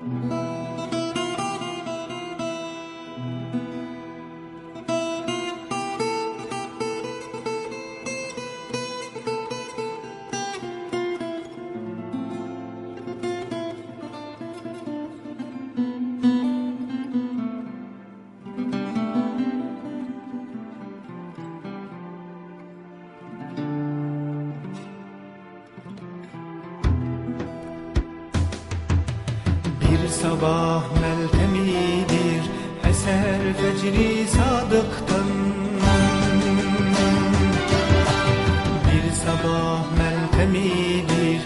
Bir sabah meltemidir Eser fecri sadıktan. Bir sabah meltemidir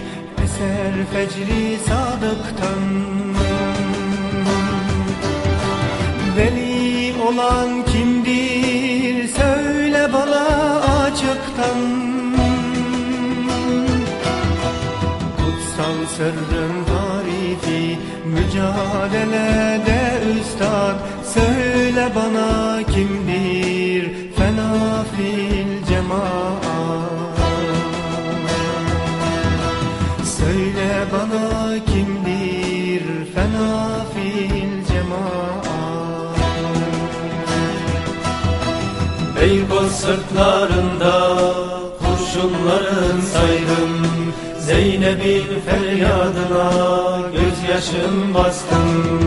Eser fecri sadıktan. Veli olan kimdir Söyle bana açıktan. Kutsal sırrın tarifi Mücadelede üstad. Söyle bana kimdir Fena fil cemaat. Söyle bana kimdir Fena fil cemaat. Beykoz sırtlarında kurşunların saydım Zeynep'in feryadına gözyaşım bastım.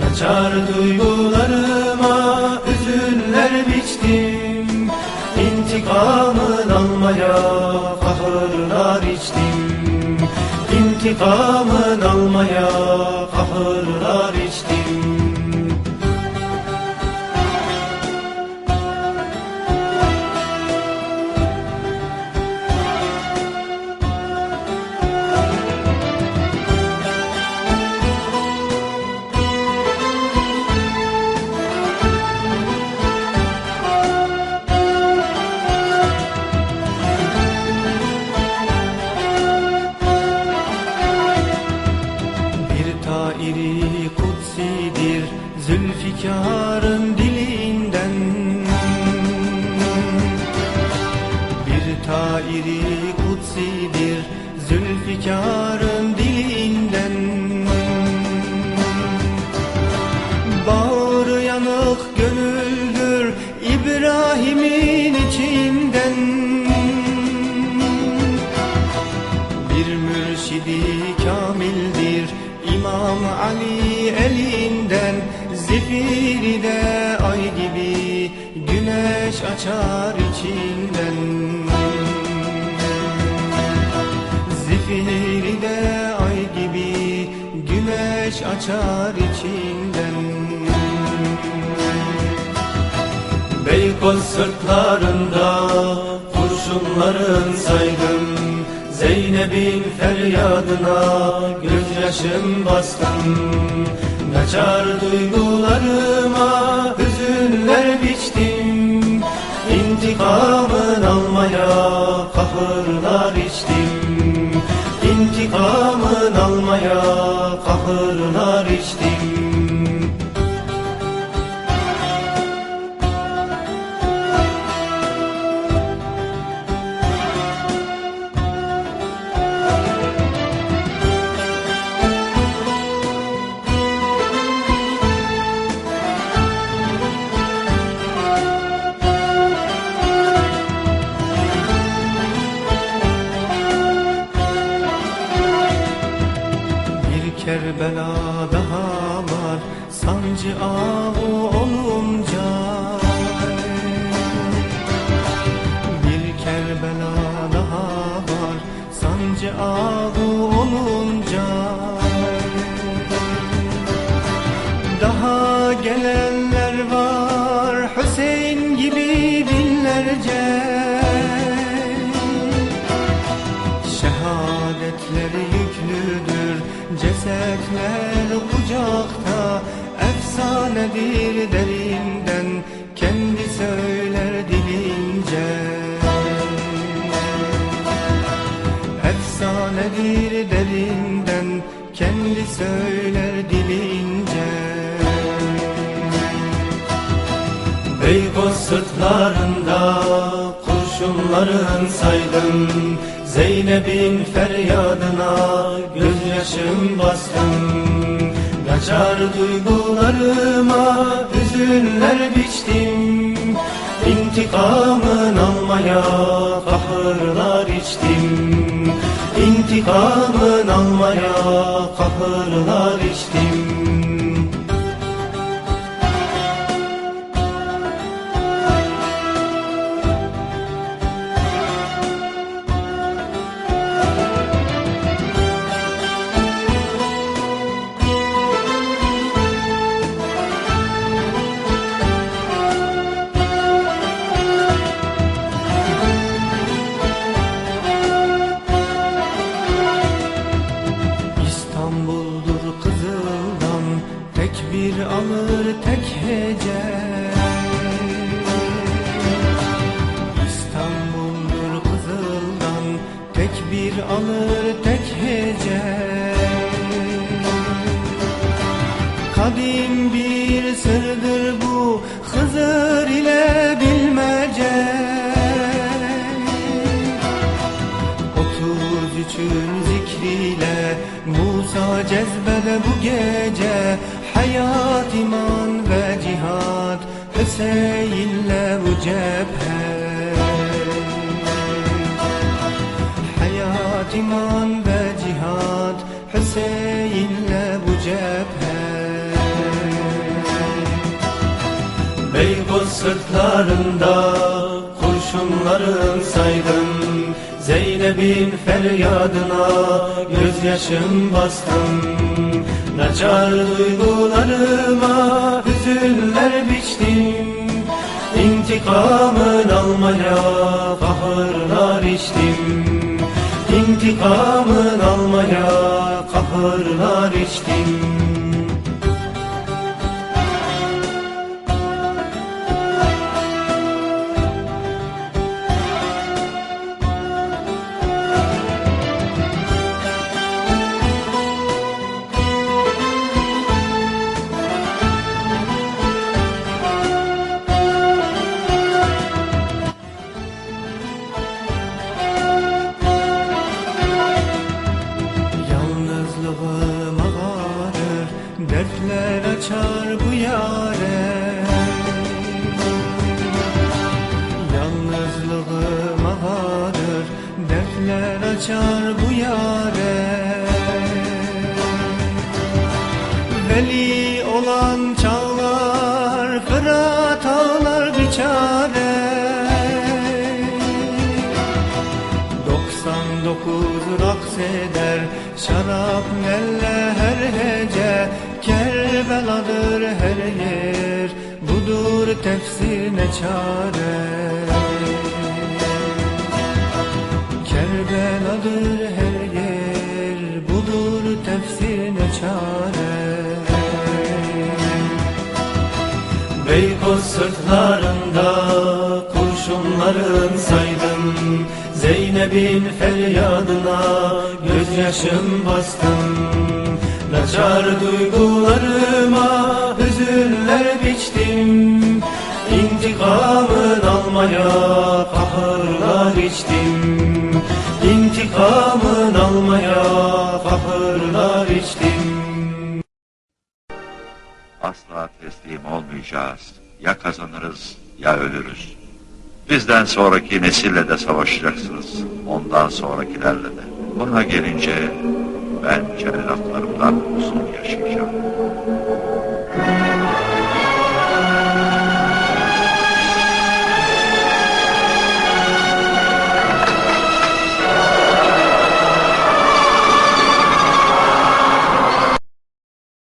Naçar duygularıma hüzünler biçtim İntikamın almaya kahırlar içtim. İntikamın almaya Zülfikar'ın dilinden Bir tairi kutsidir Zülfikar'ın dilinden Bağrı yanık gönüldür İbrahim'in içinden bir mürşidi kamildir İmam Ali elinden Zifiri de ay gibi Güneş açar içinden. Zifiri ay gibi Güneş açar içinden. Beykoz sırtlarında kurşunların saydım Zeynep'in feryadına gözyaşım bastım Naçar duygularıma hüzünler biçtim. İntikamın Sancı avu olunca Bir daha var Sancı avu olunca Daha gelenler var Hüseyin gibi binlerce. Şehadetleri yüklüdür Cesetler kucakta Efsanedir derinden Kendi söyler dilince. Efsanedir derinden Kendi söyler dilince. Beykoz sırtlarında kurşunların saydım Zeynep'in feryadına gözyaşım bastım Naçar duygularıma hüzünler biçtim. İntikamın almaya kahırlar içtim. İntikamın almaya kahırlar içtim bir alır tek hece. İstanbul'dur kızıldan tek bir alır tek hece. Kadim bir sırdır bu Hızır ile bilmece. Otuz üçün zikriyle Musa cezbede bu gece Hayat, iman ve cihat Hüseyin'le bu cephe Hayat, iman ve cihat Hüseyin'le bu cephe Beykoz sırtlarında kurşunların saydım Zeynep'in feryadına gözyaşım bastım Naçar duygularıma hüzünler biçtim İntikamın almaya kahırlar içtim. İntikamın almaya kahırlar içtim Dertler açar bu yare. Yalnızlığım ağır Dertler açar bu yare. Veli olan çağlar Fırat ağlar biçare. 99 raks eder Şarap nelle her hece Kerbeladır her yer Budur tefsir ne çare. Kerbeladır her yer Budur tefsir ne çare. Beykoz sırtlarında kurşunların saydım Zeynep'in feryadına gözyaşım bastım Naçar duygularıma hüzünler biçtim İntikamın almaya kahırlar içtim İntikamın almaya kahırlar içtim asla teslim olmayacağız. Ya kazanırız ya ölürüz. Bizden sonraki nesille de savaşacaksınız. Ondan sonrakilerle de. Buna gelince ben cellatlarımdan uzun yaşayacağım.